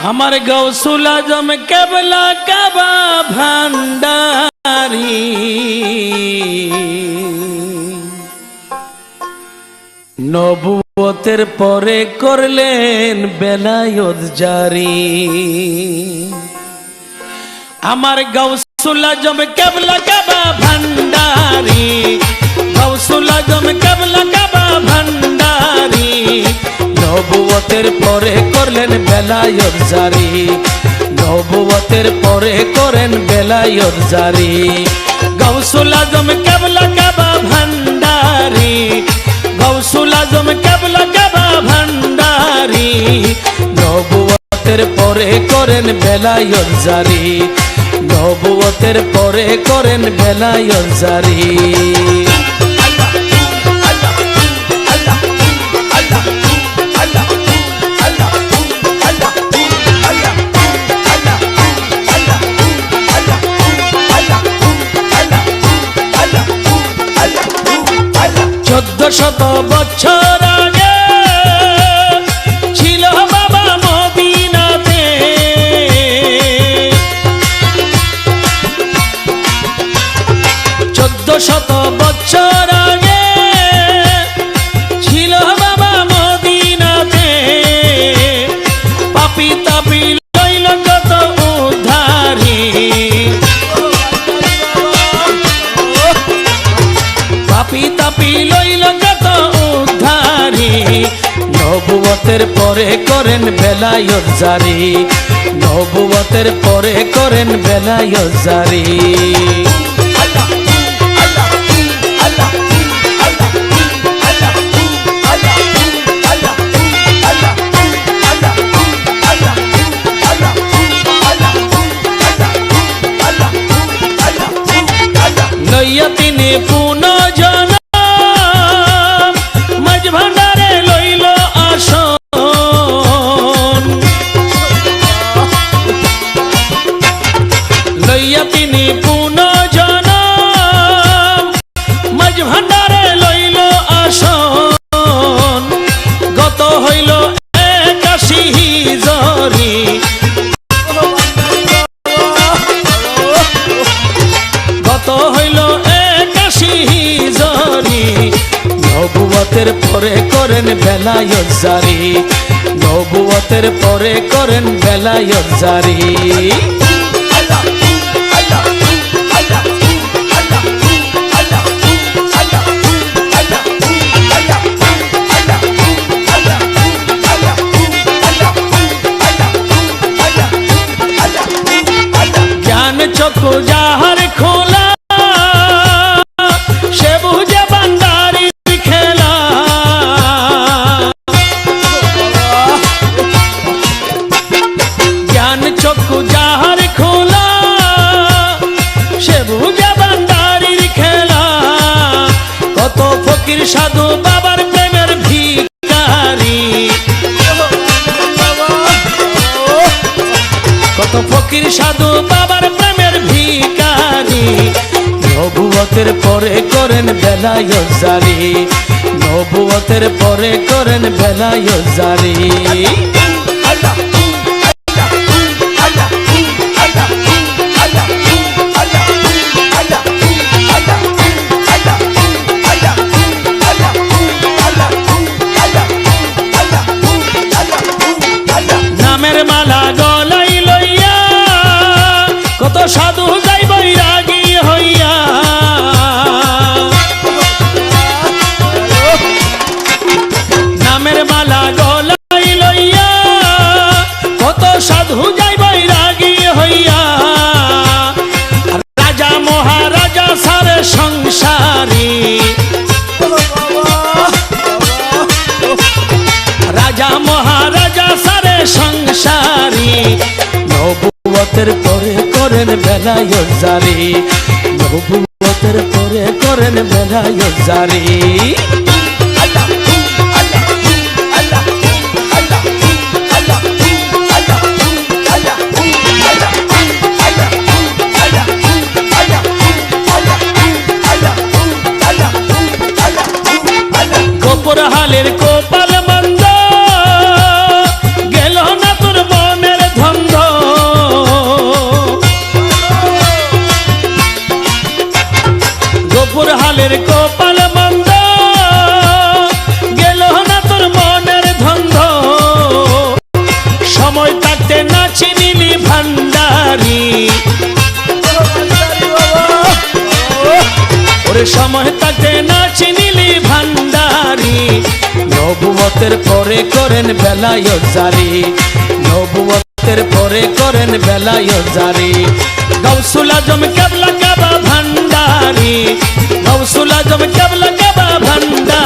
আমার গৌসুল আজম কেবলা কাবা ভান্ডারি নবুয়তের পরে করলেন বেলায়ত জারি আমার গৌসুল আজম কেবলা কাবা ভান্ডারি গৌসুল আজম কেবলা নবুয়তের পরে করলেন বেলায়ত জারি। নবুয়তের পরে করেন বেলায়ত জারি। গৌসুল আজম কেবলা কাবা ভান্ডারি। গৌসুল আজম কেবলা কাবা ভান্ডারি। নবুয়তের পরে করেন বেলায়ত জারি। নবুয়তের পরে করেন বেলায়ত জারি। শত বছর আগে ছিল বাবা মদিনাতে। চোদ্দ শত বছর আগে ছিল বাবা মদিনাতে। পাপি নবুয়তের পরে করেন বেলায়ত জারি। নবুয়তের পরে করেন বেলায়ত জারি। লইয়া তিনি পুনজন নবুয়তের পরে করেন বেলায়ত জারি। নবুয়তের পরে করেন বেলায়ত জারি। জ্ঞান চক্ষু যাহার খোলা ফকির সাধু বাবার প্রেমের ভিকারি কত ফকির সাধু বাবার প্রেমের ভিকারি নবুয়তের পরে করেন বেলায় জারি। নবুয়তের পরে করেন বেলায় জারি। নবুয়তের পরে করেন বেলায় জারি নবুয়তের পরে করেন বেলায় জারি সকলের কপাল বন্ধ। গেল না তোর মনের ধন্ধ। সময় থাকতে না চিনিলি ভান্ডারি। ওরে সময় থাকতে না চিনিলি ভান্ডারি। নবুয়তের পরে করেন বেলায় জারি। নবুয়ত নবুয়তের পরে করেন বেলায় জারি। গৌসুল আজম কেবলা কাবা ভান্ডারি। গৌসুল আজম কেবলা কাবা ভান্ডারি।